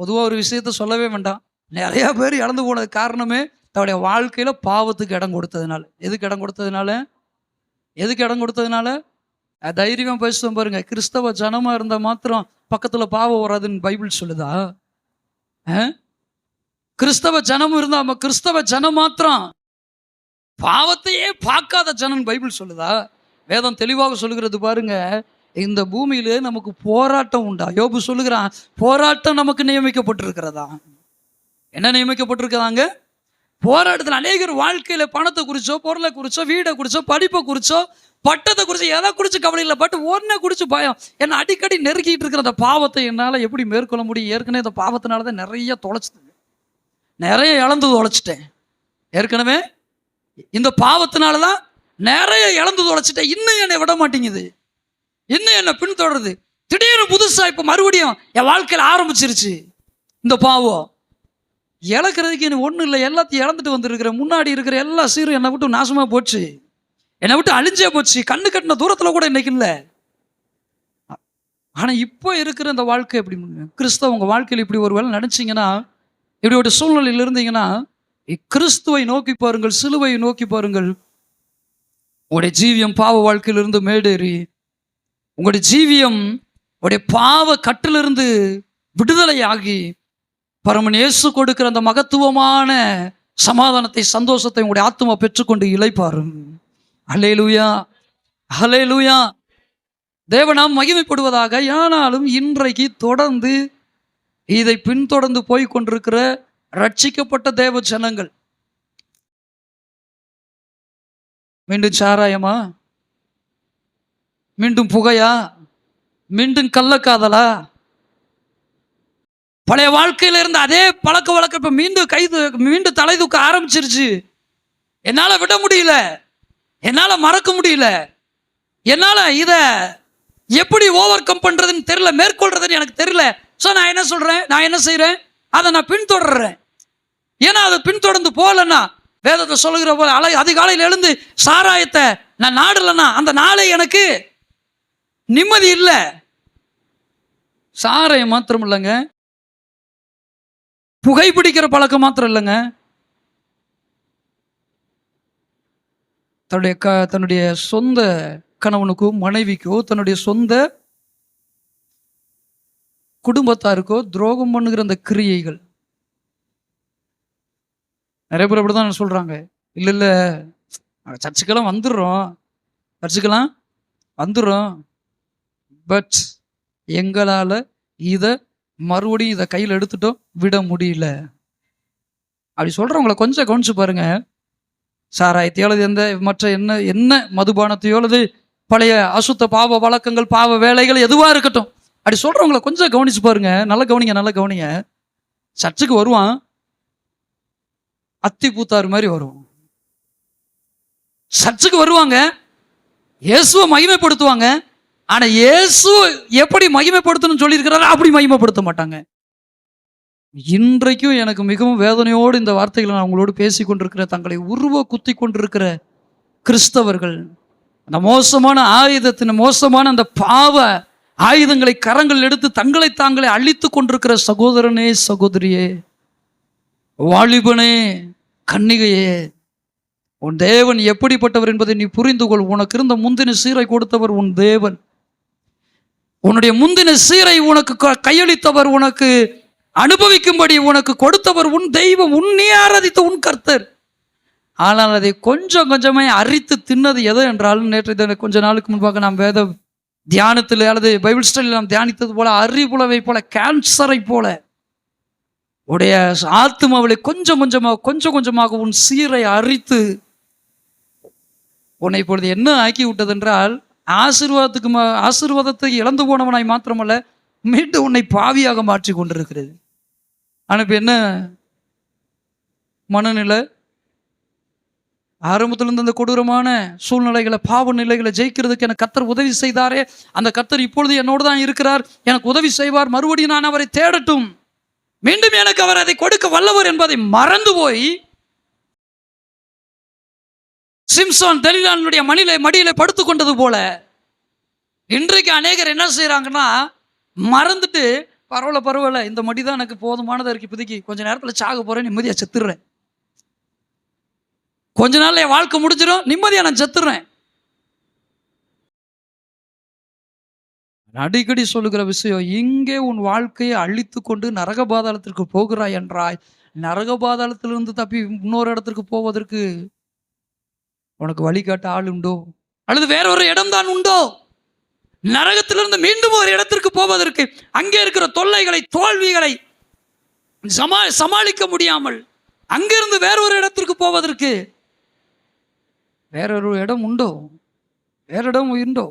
பொதுவாக ஒரு விஷயத்த சொல்லவே வேண்டாம். நிறையா பேர் இழந்து போனது காரணமே தன்னுடைய வாழ்க்கையில் பாவத்துக்கு இடம் கொடுத்ததுனால. எதுக்கு இடம் கொடுத்ததுனால? எதுக்கு இடம் கொடுத்ததுனால? தைரியமாக பேசுவோம் பாருங்க. கிறிஸ்தவ ஜனமாக இருந்தால் மாத்திரம் பக்கத்தில் பாவம் வராதுன்னு பைபிள் சொல்லுதா? கிறிஸ்தவ ஜனம் இருந்தால் நம்ம கிறிஸ்தவ ஜனம் மாத்திரம் பாவத்தையே பார்க்காத ஜனம் பைபிள் சொல்லுதா? வேதம் தெளிவாக சொல்லுகிறது பாருங்க. இந்த பூமியில நமக்கு போராட்டம் உண்டா? யோபு சொல்லுகிறான் போராட்டம் நமக்கு நியமிக்கப்பட்டிருக்கிறதா? என்ன நியமிக்கப்பட்டிருக்கிறாங்க? போராட்டத்தில் அநேகர் வாழ்க்கையில பணத்தை குறிச்சோ பொருளை குறிச்சோ வீடை குறிச்சோ படிப்பை குறிச்சோ பட்டத்தை குறிச்சோ எதை குறிச்சு கவலை இல்லை. பட் ஒன்றை குறிச்சு பயம். என்ன அடிக்கடி நெருக்கிட்டு இருக்கிற அந்த பாவத்தை என்னால் எப்படி மேற்கொள்ள முடியும்? ஏற்கனவே இந்த பாவத்தினால தான் நிறைய தொலைச்சிட்டேன். நிறைய இழந்து தொலைச்சிட்டேன். ஏற்கனவே இந்த பாவத்தினால தான் நிறைய இழந்து தொலைச்சிட்டேன். இன்னும் என்னை விட மாட்டேங்குது. இன்னும் என்ன பின்தொடருது? திடீர்னு புதுசா இப்போ மறுபடியும் என் வாழ்க்கையில் ஆரம்பிச்சிருச்சு. இந்த பாவம் இழக்கிறதுக்கு எனக்கு ஒன்றும் இல்லை. எல்லாத்தையும் இழந்துட்டு வந்திருக்கிறேன் முன்னாடி இருக்கிற எல்லா சீரும் என்னை விட்டு நாசமாக போச்சு. என்னை விட்டு அழிஞ்சே போச்சு. கண்ணு கட்டின தூரத்தில் கூட இன்னைக்கு இல்லை. ஆனால் இப்போ இருக்கிற இந்த வாழ்க்கை எப்படி கிறிஸ்தவ உங்கள் வாழ்க்கையில் இப்படி ஒரு வேலை நினச்சிங்கன்னா இப்படி ஒரு சூழ்நிலையில் இருந்தீங்கன்னா கிறிஸ்துவை நோக்கி பாருங்கள் சிலுவையை நோக்கி பாருங்கள். உடைய ஜீவியம் பாவ வாழ்க்கையிலிருந்து மேடேறி உங்களுடைய ஜீவியம் உடைய பாவ கட்டிலிருந்து விடுதலையாகி பரமன் இயேசு கொடுக்கிற அந்த மகத்துவமான சமாதானத்தை சந்தோஷத்தை உங்களுடைய ஆத்மா பெற்றுக்கொண்டு இழைப்பாரு அலே லூயா அலே லூயா தேவனாம் மகிமைப்படுவதாக ஆனாலும் இன்றைக்கு தொடர்ந்து இதை பின்தொடர்ந்து போய் கொண்டிருக்கிற ரட்சிக்கப்பட்ட தேவ ஜனங்கள். மீண்டும் சாராயமா? மீண்டும் புகையா? மீண்டும் கள்ளக்காதலா? பழைய வாழ்க்கையில இருந்த அதே பழக்க வழக்கம் இப்ப மீண்டும் கைது மீண்டும் தலை தூக்க ஆரம்பிச்சிருச்சு. என்னால விட முடியல. என்னால மறக்க முடியல. என்னால இத எப்படி ஓவர் கம் பண்றதுன்னு தெரியல மேற்கொள்றதுன்னு எனக்கு தெரியல. ஸோ நான் என்ன சொல்றேன்? நான் என்ன செய்கிறேன் அதை நான் பின்தொடர்றேன். ஏன்னா அதை பின்தொடர்ந்து போகலன்னா வேதத்தை சொல்லுகிற போல அலை அதிகாலையில் எழுந்து சாராயத்தை நான் நாடலைன்னா அந்த நாளை எனக்கு நிம்மதி இல்லை. சாராயம் மாத்திரம் இல்லைங்க. புகைப்பிடிக்கிற பழக்கம் மாத்திரம் இல்லைங்க. தன்னுடைய க தன்னுடைய சொந்த கணவனுக்கோ மனைவிக்கோ தன்னுடைய சொந்த குடும்பத்தாருக்கோ துரோகம் பண்ணுகிற அந்த கிரியைகள். நிறைய பேர் அப்படிதான் சொல்றாங்க. இல்ல இல்ல சர்ச்சுக்கெல்லாம் வந்துடுறோம். சர்ச்சுக்கெல்லாம் வந்துடுறோம். பட் எங்களால் இதை மறுபடியும் இதை கையில் எடுத்துட்டோம் விட முடியல. அப்படி சொல்கிறவங்கள கொஞ்சம் கவனிச்சு பாருங்க. சாராயத்தையோ எந்த மற்ற என்ன என்ன மதுபானத்தையோளது பழைய அசுத்த பாவ வழக்கங்கள் பாவ வேலைகள் எதுவாக இருக்கட்டும். அப்படி சொல்கிறவங்கள கொஞ்சம் கவனிச்சு பாருங்க. நல்லா கவனிங்க நல்லா கவனிங்க. சர்ச்சுக்கு வருவான். அத்தி பூத்தாறு மாதிரி வரும். சர்ச்சுக்கு வருவாங்க. இயேசுவை மகிமைப்படுத்துவாங்க. ஆனா இயேசு எப்படி மகிமைப்படுத்தணும்னு சொல்லியிருக்கிறாரோ அப்படி மகிமைப்படுத்த மாட்டாங்க. இன்றைக்கும் எனக்கு மிகவும் வேதனையோடு இந்த வார்த்தைகளை நான் உங்களோடு பேசி கொண்டிருக்கிற தங்களை உருவ குத்தி கொண்டிருக்கிற கிறிஸ்தவர்கள் அந்த மோசமான ஆயுதத்தின் மோசமான அந்த பாவ ஆயுதங்களை கரங்கள் எடுத்து தங்களை தாங்களே அழித்து கொண்டிருக்கிற சகோதரனே சகோதரியே வாலிபனே கன்னிகையே உன் தேவன் எப்படிப்பட்டவர் என்பதை நீ புரிந்து கொள். உனக்கு இருந்த முந்தின சீரை கொடுத்தவர் உன் தேவன். உன்னுடைய முந்தின சீரை உனக்கு க- கையளித்தவர் உனக்கு அனுபவிக்கும்படி உனக்கு கொடுத்தவர் உன் தெய்வம் உன்னே ஆராதித்த உன் கர்த்தர். ஆனால் அதை கொஞ்சம் கொஞ்சமே அரித்து தின்னது எது என்றாலும் நேற்று தின- கொஞ்ச நாளுக்கு முன்பாக நாம் வேத தியானத்தில் அல்லது பைபிள் ஸ்டடியில் நாம் தியானித்தது போல அறிவுளவை போல கேன்சரை போல உடைய ஆத்மாவிலே கொஞ்சம் கொஞ்சமாக கொஞ்சம் கொஞ்சமாக உன் சீரை அரித்து உன்னை இப்பொழுது என்ன ஆக்கி விட்டதென்றால் ஆசீர்வாதத்துக்கு ஆசீர்வாதத்தை இழந்து போனவனாய் மாத்திரமல்ல மீண்டும் உன்னை பாவியாக மாற்றி கொண்டிருக்கிறது. ஆனால் இப்போ என்ன மனநிலை? ஆரம்பத்திலிருந்து அந்த கொடூரமான சூழ்நிலைகளை பாவ நிலைகளை ஜெயிக்கிறதுக்கு எனக்கு கத்தர் உதவி செய்தாரே. அந்த கத்தர் இப்பொழுது என்னோடு தான் இருக்கிறார். எனக்கு உதவி செய்வார். மறுபடியும் நான் அவரை தேடட்டும். மீண்டும் எனக்கு அவர் அதை கொடுக்க வல்லவர் என்பதை மறந்து போய் சிம்சோன் தெலிலானுடைய மணியில மடியில படுத்து கொண்டது போல. இன்றைக்கு அநேகர் என்ன செய்கிறாங்கன்னா மறந்துட்டு பரவாயில்ல பரவாயில்ல இந்த மடி தான் எனக்கு போதுமானதாக இருக்கு இப்போதைக்கு கொஞ்ச நேரத்தில் சாக போறேன் நிம்மதியாக செத்துடுறேன் கொஞ்ச நாள் என் வாழ்க்கை முடிஞ்சிடும் நிம்மதியாக நான் செத்துடுறேன் அடிக்கடி சொல்லுகிற விஷயம் இங்கே உன் வாழ்க்கையை அழித்து கொண்டு நரக பாதாளத்திற்கு போகிறாய் என்றாய். நரக பாதாளத்திலிருந்து தப்பி இன்னொரு இடத்திற்கு போவதற்கு உனக்கு வழிகாட்ட ஆள் உண்டோ? அல்லது வேற ஒரு இடம்தான் உண்டோ? நரகத்திலிருந்து மீண்டும் ஒரு இடத்திற்கு போவதற்கு அங்கே இருக்கிற தொல்லைகளை தோல்விகளை சமா சமாளிக்க முடியாமல் அங்கிருந்து வேற ஒரு இடத்திற்கு போவதற்கு வேறொரு இடம் உண்டோ? வேற இடம் உண்டோ?